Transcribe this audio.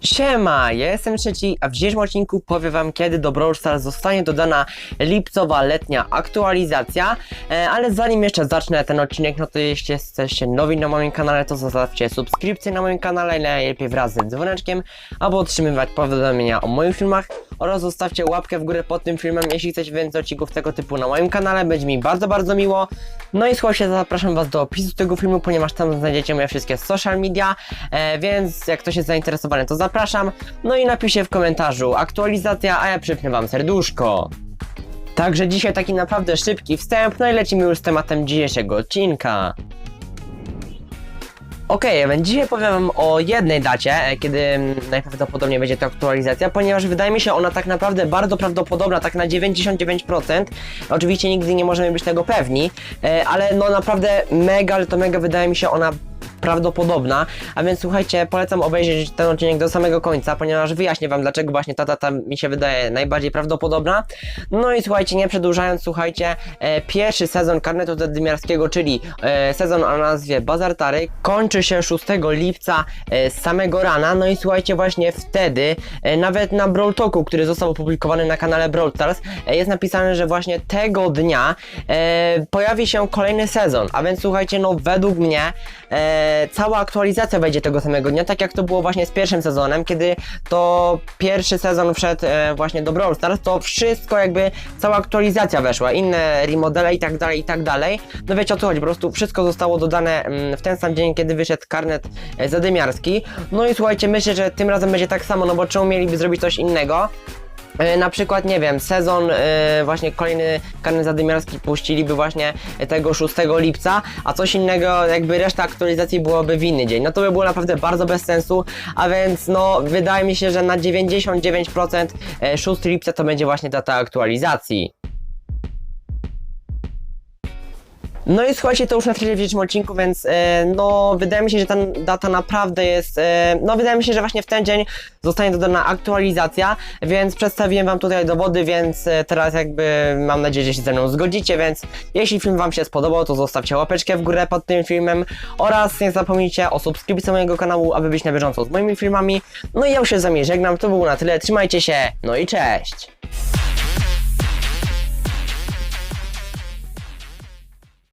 Siema, ja jestem trzeci, a w dzisiejszym odcinku powiem wam kiedy do Brawl Stars zostanie dodana lipcowa letnia aktualizacja, e, ale zanim jeszcze zacznę ten odcinek, no to jeśli jesteście nowi na moim kanale, to zostawcie subskrypcję na moim kanale, najlepiej wraz z dzwoneczkiem, aby otrzymywać powiadomienia o moich filmach oraz zostawcie łapkę w górę pod tym filmem, jeśli chcecie więcej odcinków tego typu na moim kanale, będzie mi bardzo, bardzo miło. No i słuchajcie, zapraszam was do opisu tego filmu, ponieważ tam znajdziecie moje wszystkie social media, e, więc jak ktoś jest zainteresowany, to zapraszam. No i napiszcie w komentarzu aktualizacja, a ja przypnę wam serduszko. Także dzisiaj taki naprawdę szybki wstęp, no i lecimy już z tematem dzisiejszego odcinka. Okej, okay, dzisiaj powiem wam o jednej dacie, e, kiedy mm, najprawdopodobniej będzie to aktualizacja, ponieważ wydaje mi się ona tak naprawdę bardzo prawdopodobna, tak na 99%. Oczywiście nigdy nie możemy być tego pewni, e, ale no naprawdę mega, ale to mega wydaje mi się ona prawdopodobna, a więc słuchajcie, polecam obejrzeć ten odcinek do samego końca, ponieważ wyjaśnię wam dlaczego właśnie ta data mi się wydaje najbardziej prawdopodobna. No i słuchajcie, nie przedłużając, słuchajcie, e, pierwszy sezon karnetu zadymiarskiego, czyli e, sezon o nazwie Bazar Tary, kończy się 6 lipca e, samego rana, no i słuchajcie, właśnie wtedy, e, nawet na Brawl Talku, który został opublikowany na kanale Brawl Stars, e, jest napisane, że właśnie tego dnia e, pojawi się kolejny sezon, a więc słuchajcie, no według mnie e, cała aktualizacja wejdzie tego samego dnia, tak jak to było właśnie z pierwszym sezonem, kiedy to pierwszy sezon wszedł e, właśnie do Brawl Stars, to wszystko jakby, cała aktualizacja weszła, inne remodele i tak dalej, i tak dalej. No wiecie o co chodzi, po prostu wszystko zostało dodane mm, w ten sam dzień, kiedy wyszedł karnet e, zadymiarski. No i słuchajcie, myślę, że tym razem będzie tak samo, no bo czemu mieliby zrobić coś innego? E, Na przykład, nie wiem, sezon e, właśnie kolejny karnet zadymiarski puściliby właśnie tego 6 lipca, a coś innego, jakby reszta aktualizacji byłoby w inny dzień. No to by było naprawdę bardzo bez sensu, a więc no wydaje mi się, że na 99% e, 6 lipca to będzie właśnie data aktualizacji. No i słuchajcie, to już na tyle w dzisiejszym odcinku, więc e, no wydaje mi się, że ta data naprawdę jest, e, no wydaje mi się, że właśnie w ten dzień zostanie dodana aktualizacja, więc przedstawiłem wam tutaj dowody, więc e, teraz jakby mam nadzieję, że się ze mną zgodzicie, więc jeśli film wam się spodobał, to zostawcie łapeczkę w górę pod tym filmem oraz nie zapomnijcie o subskrypcji mojego kanału, aby być na bieżąco z moimi filmami. No i ja już się z wami żegnam, to było na tyle, trzymajcie się, no i cześć!